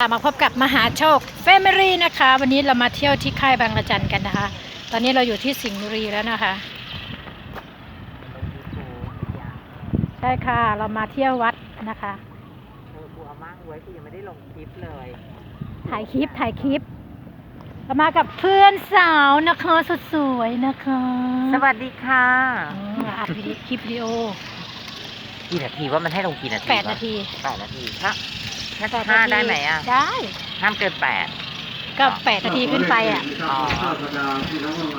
มาพบกับมหาโชคเฟมิลี่นะคะ วันนี้เรามาเที่ยวที่ค่ายบางระจันกันนะคะ ตอนนี้เราอยู่ที่สิงห์บุรีแล้วนะคะ ใช่ค่ะเรามาเที่ยววัดนะคะเออกูเอามั่งไว้กูยังไม่ได้ลงคลิปเลย ถ่ายคลิปถ่ายคลิปเรามากับเพื่อนสาวนะคะสุดสวยนะคะ สวัสดีค่ะอ๋ออัดวิดีคลิปวิดีโอกี่นาทีว่ามันให้ลงกี่นาทีแปดวะนาทีแปดนาทีถ้าถ้าแปดห้านาทีได้ไหมอะ ได้ ห้ามเกินแปด ก็แปดนาทีขึ้นไปอะ อ๋อ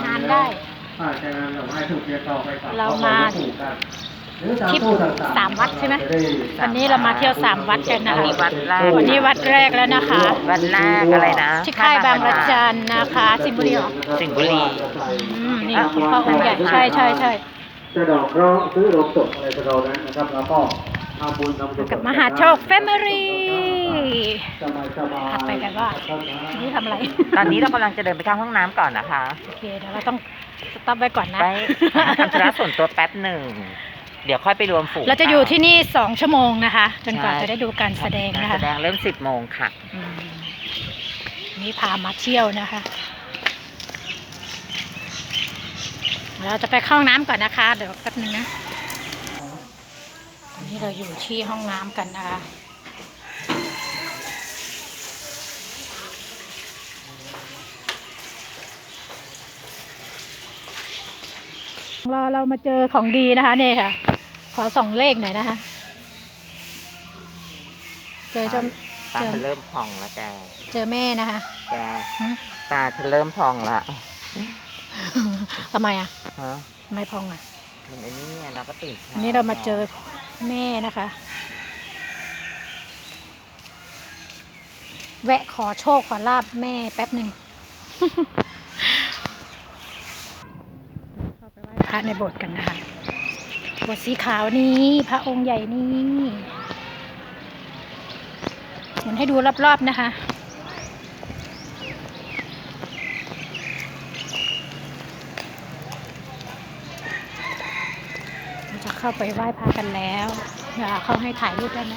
นานได้ เรามาทริปสามวัดใช่ไหมวันนี้เรามาเที่ยวสามวัดกันนะคะอันนี้วัดแรกวันนี้วัดแรกแล้วนะคะ วันแรกอะไรนะที่ค่ายบางระจันนะคะสิงห์บุรีเหรอสิงห์บุรีอืมนี่คุณพ่อองค์ใหญ่ใช่ใช่ใช่จะดอกเคราะห์ซื้อโรงศพอะไรประมาณนั้นนะครับแล้วก็ทำบุญทำ กุศลกับมหาโชคแฟมิลี่สบายสบายอะไปกันว่านี่ทำอะไร ตอนนี้เรากำลังจะเดินไปเข้าห้องน้ำก่อนนะคะ โอเค เดี๋ยวเราต้องสต็อปไว้ก่อนนะไปทำธุระส่วนตัวแป๊บหนึ่ง เดี๋ยวค่อยไปรวมฝูง เราจะอยู่ที่นี่สองชั่วโมงนะคะ จนกว่าใช่จะได้ดูการแสดงการนะแสคะดงเริ่มสิบโมงค่ะอืมนี่พามาเที่ยวนะคะเราจะไปเข้าห้องน้ำก่อนนะคะ เดี๋ยวแป๊บนึงนะตอ นนี้เราอยู่ที่ห้องน้ำกันนะคะรอเรามาเจอของดีนะคะเนี่ยค่ะ ขอส่องเลขหน่อยนะคะ เจอเจอตาเธอเริ่มพองแล้วแก เจอแม่นะคะ แกหึตาเธอเริ่มพองละทำไมอะฮะทำไม่พองอะมันไอ้นี่ไงเราก็ตื่นช้วันนี้เรามาเจอ แม่นะคะ แวะขอโชคขอลาบแม่แป๊บหนึ่งเข้าไปไหว้พระในโบสถ์กันนะคะโบสถ์สีขาวนี้ พระองค์ใหญ่นี้หมุนให้ดูรอบๆนะคะ เข้าไปไหว้พระกันแล้วเดี๋ยวเขาให้ถ่ายรูปได้ไหม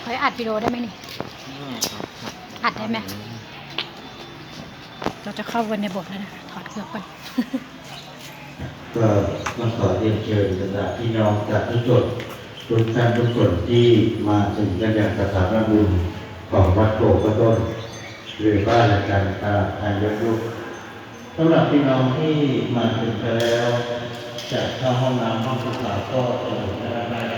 เขาอัดวิดีโอได้ไหมนี่อัดได้ไหมเราจะเข้ากันในโบทแล้วนะถอดเครื่องก่อนก็ต้องขอเรียนเชิญบรรดาพี่น้องจากทุกจุดทุกท่านทุกคนที่มาถึงกันอย่างสถานบุญของวัดโกกระต้นหรือบ้านอาจารย์ตาทางยกยุกสำหรับพี่น้องที่มาถึงกันแล้ว จะเข้าห้องน้ำห้องสุขาก็จะดวกได้ได้ครับ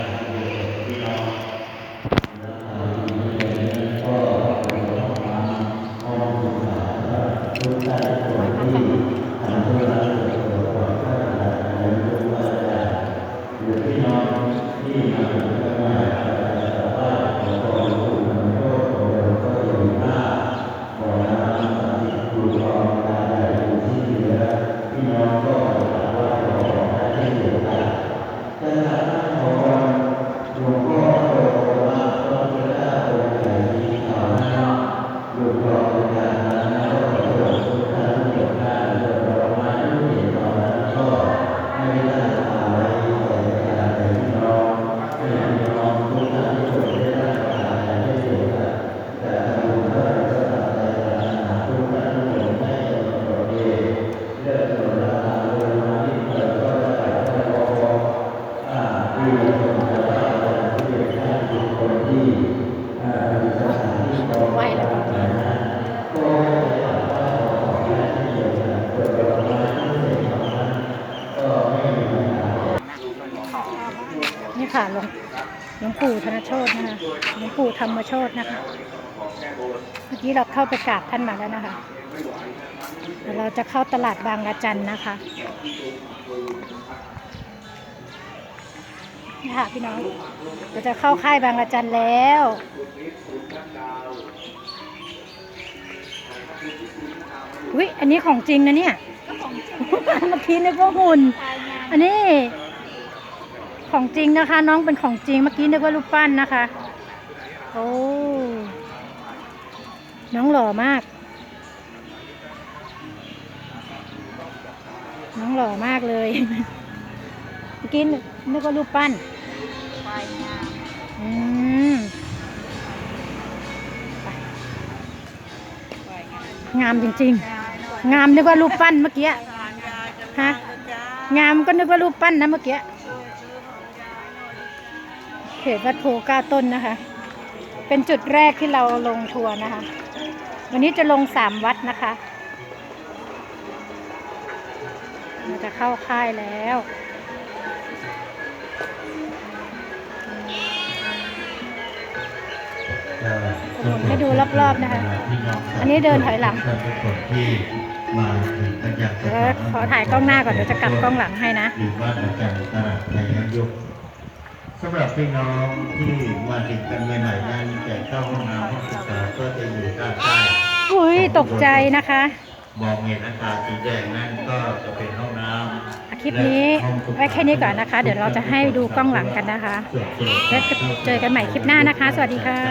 นี่ค่ะหลวงหลวงปู่ธนโชตนะคะหลวงปู่ธรรมโชตนะคะ เมื่อกี้เราเข้าไปกราบท่านมาแล้วนะคะเดี๋ยวเราจะเข้าตลาดบางระจันนะคะนี่ค่ะพี่น้องเราจะเข้าค่ายบางระจันแล้วอุ้ยอันนี้ของจริงนะเนี่ยเมื่อกี้นึกว่าหุ่น อันนี้ของจริงนะคะ น้องเป็นของจริงเมื่อกี้นึกว่ารูปปั้นนะคะ โอ้น้องหล่อมาก น้องหล่อมากเลย เมื่อกี้นึกว่ารูปปั้นอืมไปงามจริง ๆ งามนึกว่ารูปปั้นเมื่อกี้ฮะ งามก็นึกว่ารูปปั้นนะเมื่อกี้เขตวัดโพเก้าต้นนะคะ เป็นจุดแรกที่เราลงทัวร์นะคะ วันนี้จะลงสามวัดนะคะเราจะเข้าค่ายแล้วให้ดูรอบๆนะคะ อันนี้เดินถอยหลัง ท่านทุกคนที่มาถึงกันอย่างเดี๋ยวขอถ่ายกล้องหน้าก่อนเดี๋ยวจะกลับกล้องหลังให้นะหรือว่าอาจารย์ตลาดไทยยังยุกสำหรับพี่น้องที่มาถึงกันใหม่ๆนั้นจะเข้าห้องน้ำห้องศึกษาก็จะอยู่ด้านใต้อุ้ยตกใจนะคะ มองเห็นอาคารสีแดงนั่นก็จะเป็นห้องน้ำคลิปนี้ไว้แค่นี้ก่อนนะคะ เดี๋ยวเราจะให้ดูกล้องหลังกันนะคะส่วนตัวแล้วเจอกันใหม่คลิปหน้านะคะ สวัสดีค่ะ